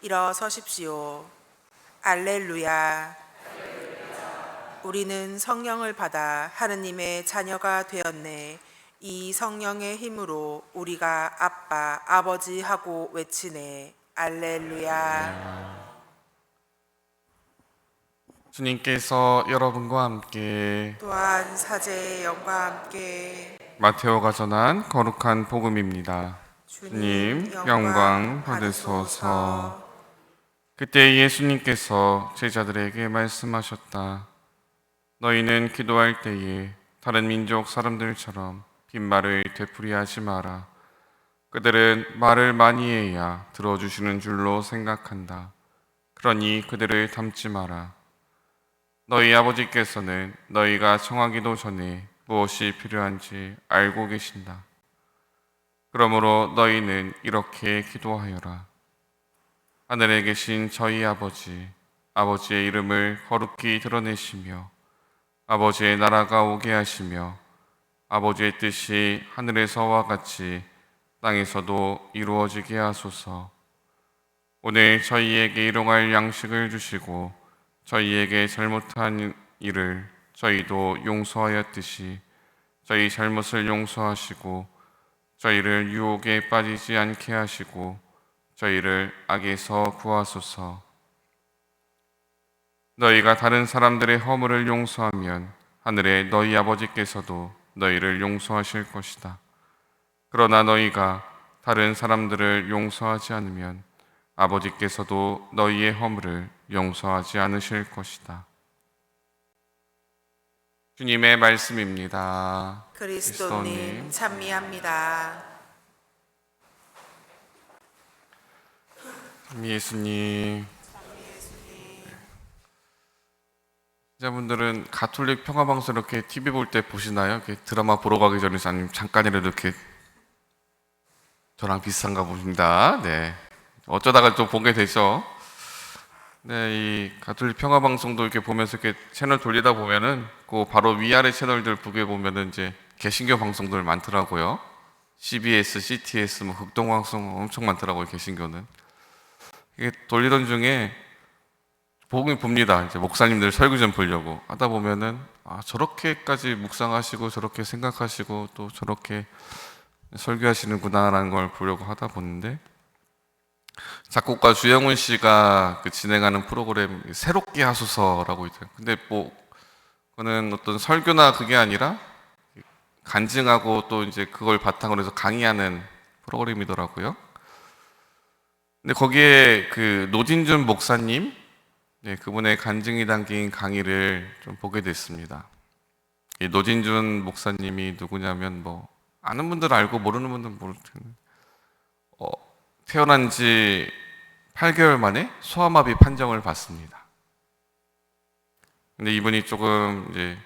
일어서십시오. 알렐루야. 우리는 성령을 받아 하느님의 자녀가 되었네. 이 성령의 힘으로 우리가 아빠, 아버지 하고 외치네. 알렐루야. 주님께서 여러분과 함께 또한 사제의 영과 함께 마테오가 전한 거룩한 복음입니다. 주님 영광 받으소서. 그때 예수님께서 제자들에게 말씀하셨다. 너희는 기도할 때에 다른 민족 사람들처럼 빈말을 되풀이하지 마라. 그들은 말을 많이 해야 들어주시는 줄로 생각한다. 그러니 그들을 닮지 마라. 너희 아버지께서는 너희가 청하기도 전에 무엇이 필요한지 알고 계신다. 그러므로 너희는 이렇게 기도하여라. 하늘에 계신 저희 아버지, 아버지의 이름을 거룩히 드러내시며, 아버지의 나라가 오게 하시며, 아버지의 뜻이 하늘에서와 같이 땅에서도 이루어지게 하소서. 오늘 저희에게 일용할 양식을 주시고, 저희에게 잘못한 일을 저희도 용서하였듯이 저희 잘못을 용서하시고 저희를 유혹에 빠지지 않게 하시고 저희를 악에서 구하소서. 너희가 다른 사람들의 허물을 용서하면 하늘의 너희 아버지께서도 너희를 용서하실 것이다. 그러나 너희가 다른 사람들을 용서하지 않으면 아버지께서도 너희의 허물을 용서하지 않으실 것이다. 주님의 말씀입니다. 그리스도님 찬미합니다. 예수님. 자분들은 가톨릭 평화방송 이렇게 TV 볼 때 보시나요? 이렇게 드라마 보러 가기 전에 아니면 잠깐이라도 이렇게 저랑 비슷한가 봅니다. 네. 어쩌다가 또 보게 되죠. 네, 이 가톨릭 평화 방송도 이렇게 보면서 이렇게 채널 돌리다 보면은 그 바로 위아래 채널들 보게 보면은 이제 개신교 방송들 많더라고요. CBS, CTS, 뭐 극동 방송 엄청 많더라고요. 개신교는. 이게 돌리던 중에 보긴 봅니다. 이제 목사님들 설교 좀 보려고 하다 보면은 아 저렇게까지 묵상하시고 저렇게 생각하시고 또 저렇게 설교하시는구나라는 걸 보려고 하다 보는데 작곡가 주영훈 씨가 그 진행하는 프로그램 새롭게 하소서라고 있어요. 근데 뭐 그거는 어떤 설교나 그게 아니라 간증하고 또 이제 그걸 바탕으로 해서 강의하는 프로그램이더라고요. 근데 거기에 그 노진준 목사님, 네, 그분의 간증이 담긴 강의를 좀 보게 됐습니다. 이 노진준 목사님이 누구냐면 뭐 아는 분들 알고 모르는 분들 모를 텐데 어, 태어난 지 8개월 만에 소아마비 판정을 받습니다. 근데 이분이 조금 이제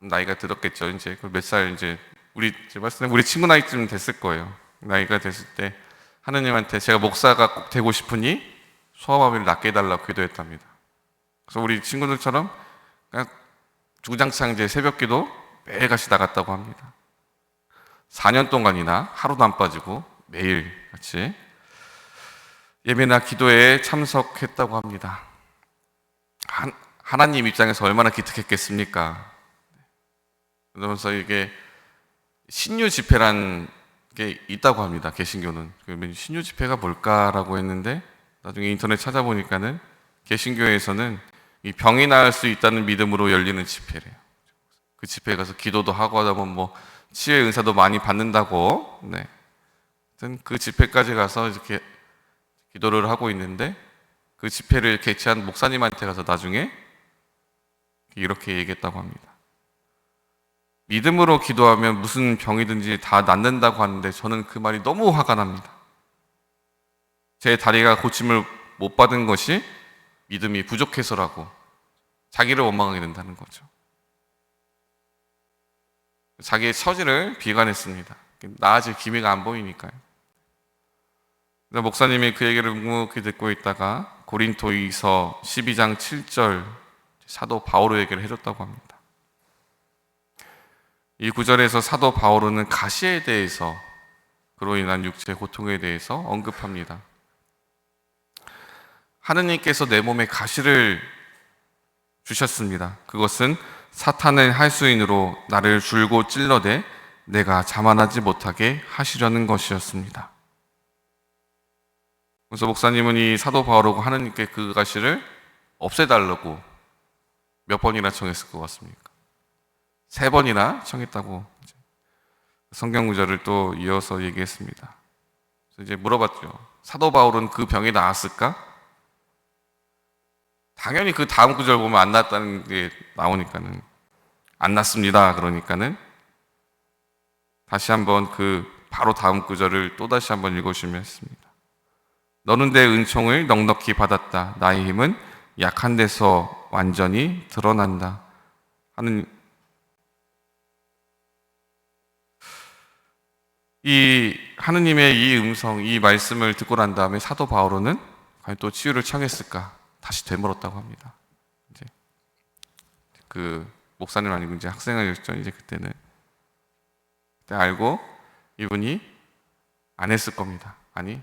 나이가 들었겠죠. 이제 그몇살 이제 우리 때 우리 친구 나이쯤 됐을 거예요. 나이가 됐을 때 하느님한테 제가 목사가 꼭 되고 싶으니 소아마비를 낫게 해달라고 기도했답니다. 그래서 우리 친구들처럼 그냥 주구장창 이제 새벽 기도 매일같이 나갔다고 합니다. 4년 동안이나 하루도 안 빠지고 매일 같이 예배나 기도에 참석했다고 합니다. 한, 하나님 입장에서 얼마나 기특했겠습니까? 그러면서 이게 신유 집회란 게 있다고 합니다. 개신교는 그러면 신유 집회가 뭘까라고 했는데 나중에 인터넷 찾아보니까는 개신교에서는 이 병이 나을 수 있다는 믿음으로 열리는 집회래요. 그 집회에 가서 기도도 하고 하다 보면 뭐 치유의 은사도 많이 받는다고. 네. 그 집회까지 가서 이렇게 기도를 하고 있는데 그 집회를 개최한 목사님한테 가서 나중에 이렇게 얘기했다고 합니다. 믿음으로 기도하면 무슨 병이든지 다 낫는다고 하는데 저는 그 말이 너무 화가 납니다. 제 다리가 고침을 못 받은 것이 믿음이 부족해서라고 자기를 원망하게 된다는 거죠. 자기의 처지를 비관했습니다. 나아질 기미가 안 보이니까요. 목사님이 그 얘기를 묵묵히 듣고 있다가 고린토이서 12장 7절 사도 바오로 얘기를 해줬다고 합니다. 이 구절에서 사도 바오로는 가시에 대해서 그로 인한 육체 고통에 대해서 언급합니다. 하느님께서 내 몸에 가시를 주셨습니다. 그것은 사탄의 할수인으로 나를 줄고 찔러대 내가 자만하지 못하게 하시려는 것이었습니다. 그래서 목사님은 이 사도 바울하고 하느님께 그 가시를 없애달라고 몇 번이나 청했을 것 같습니까? 세 번이나 청했다고 성경 구절을 또 이어서 얘기했습니다. 이제 물어봤죠. 사도 바울은 그 병이 나았을까? 당연히 그 다음 구절 보면 안 났다는 게 나오니까는 안 났습니다. 그러니까는 다시 한번 그 바로 다음 구절을 또 다시 한번 읽으시면 했습니다. 너는 내 은총을 넉넉히 받았다. 나의 힘은 약한 데서 완전히 드러난다. 하는 이 하느님의 이 음성, 이 말씀을 듣고 난 다음에 사도 바오로는 과연 또 치유를 청했을까? 다시 되물었다고 합니다. 이제 그 목사님 아니고 이제 학생이었죠. 이제 그때는 그때 알고 이분이 안 했을 겁니다. 아니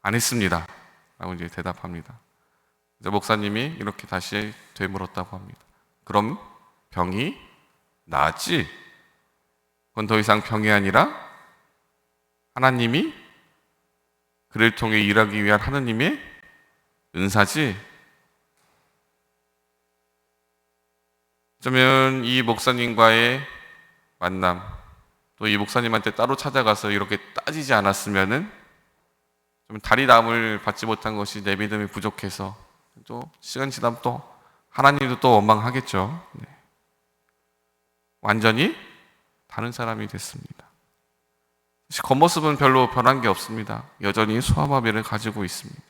안 했습니다. 라고 이제 대답합니다. 이제 목사님이 이렇게 다시 되물었다고 합니다. 그럼 병이 나았지? 그건 더 이상 병이 아니라 하나님이 그를 통해 일하기 위한 하나님의 은사지. 어쩌면 이 목사님과의 만남, 또 이 목사님한테 따로 찾아가서 이렇게 따지지 않았으면은 좀 다리담을 받지 못한 것이 내 믿음이 부족해서 또 시간 지나면 또 하나님도 또 원망하겠죠. 네. 완전히 다른 사람이 됐습니다. 겉모습은 별로 변한 게 없습니다. 여전히 소아마비를 가지고 있습니다.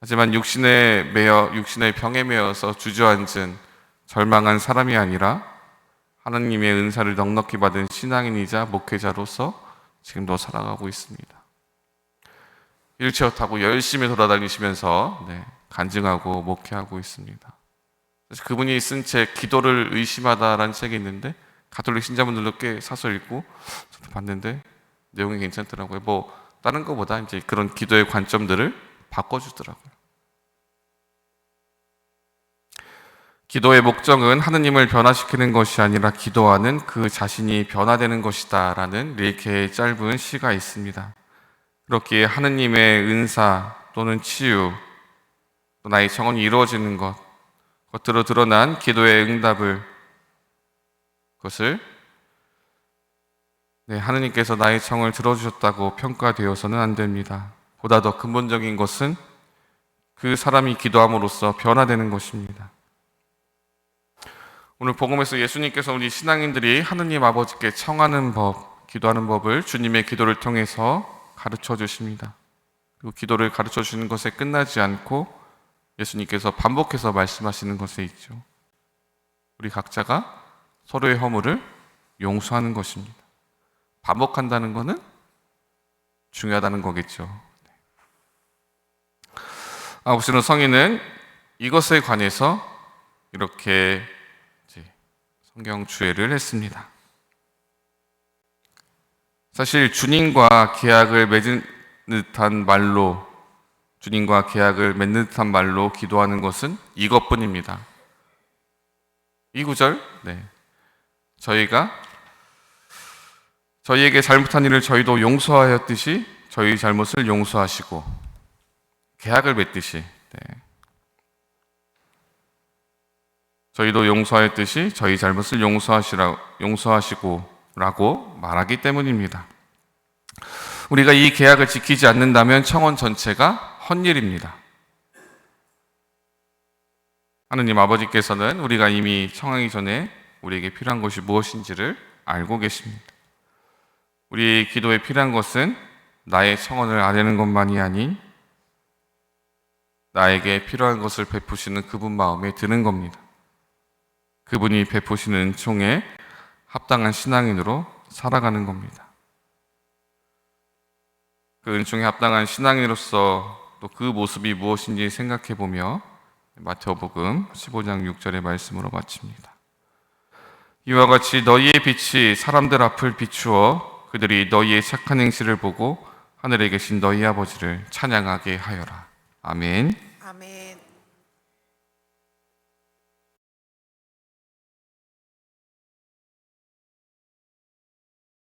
하지만 육신에 매여 육신의 병에 매여서 주저앉은 절망한 사람이 아니라 하나님의 은사를 넉넉히 받은 신앙인이자 목회자로서 지금도 살아가고 있습니다. 일체어 타고 열심히 돌아다니시면서 네, 간증하고 목회하고 있습니다. 그분이 쓴 책 기도를 의심하다라는 책이 있는데 가톨릭 신자분들도 꽤 사서 읽고 봤는데 내용이 괜찮더라고요. 뭐 다른 것보다 이제 그런 기도의 관점들을 바꿔주더라고요. 기도의 목적은 하느님을 변화시키는 것이 아니라 기도하는 그 자신이 변화되는 것이다라는 릴케의 짧은 시가 있습니다. 그렇기에 하느님의 은사 또는 치유 또 나의 청원이 이루어지는 것 겉으로 드러난 기도의 응답을 그것을 네, 하느님께서 나의 청을 들어주셨다고 평가되어서는 안 됩니다. 보다 더 근본적인 것은 그 사람이 기도함으로써 변화되는 것입니다. 오늘 복음에서 예수님께서 우리 신앙인들이 하느님 아버지께 청하는 법, 기도하는 법을 주님의 기도를 통해서 가르쳐 주십니다. 그리고 기도를 가르쳐 주시는 것에 끝나지 않고 예수님께서 반복해서 말씀하시는 것에 있죠. 우리 각자가 서로의 허물을 용서하는 것입니다. 반복한다는 것은 중요하다는 거겠죠. 아홉시는 성인은 이것에 관해서 이렇게 성경 주회를 했습니다. 사실 주님과 계약을 맺은 듯한 말로 주님과 계약을 맺는 듯한 말로 기도하는 것은 이것뿐입니다. 이 구절, 네. 저희가 저희에게 잘못한 일을 저희도 용서하였듯이 저희 잘못을 용서하시고 계약을 맺듯이 네. 저희도 용서하였듯이 저희 잘못을 용서하시라 용서하시고라고 말하기 때문입니다. 우리가 이 계약을 지키지 않는다면 청원 전체가 헛일입니다. 하느님 아버지께서는 우리가 이미 청하기 전에 우리에게 필요한 것이 무엇인지를 알고 계십니다. 우리 기도에 필요한 것은 나의 청원을 아뢰는 것만이 아닌 나에게 필요한 것을 베푸시는 그분 마음에 드는 겁니다. 그분이 베푸시는 총에 합당한 신앙인으로 살아가는 겁니다. 그 은총에 합당한 신앙인으로서 또 그 모습이 무엇인지 생각해 보며 마태복음 15장 6절의 말씀으로 마칩니다. 이와 같이 너희의 빛이 사람들 앞을 비추어 그들이 너희의 착한 행실을 보고 하늘에 계신 너희 아버지를 찬양하게 하여라. 아멘. 아멘.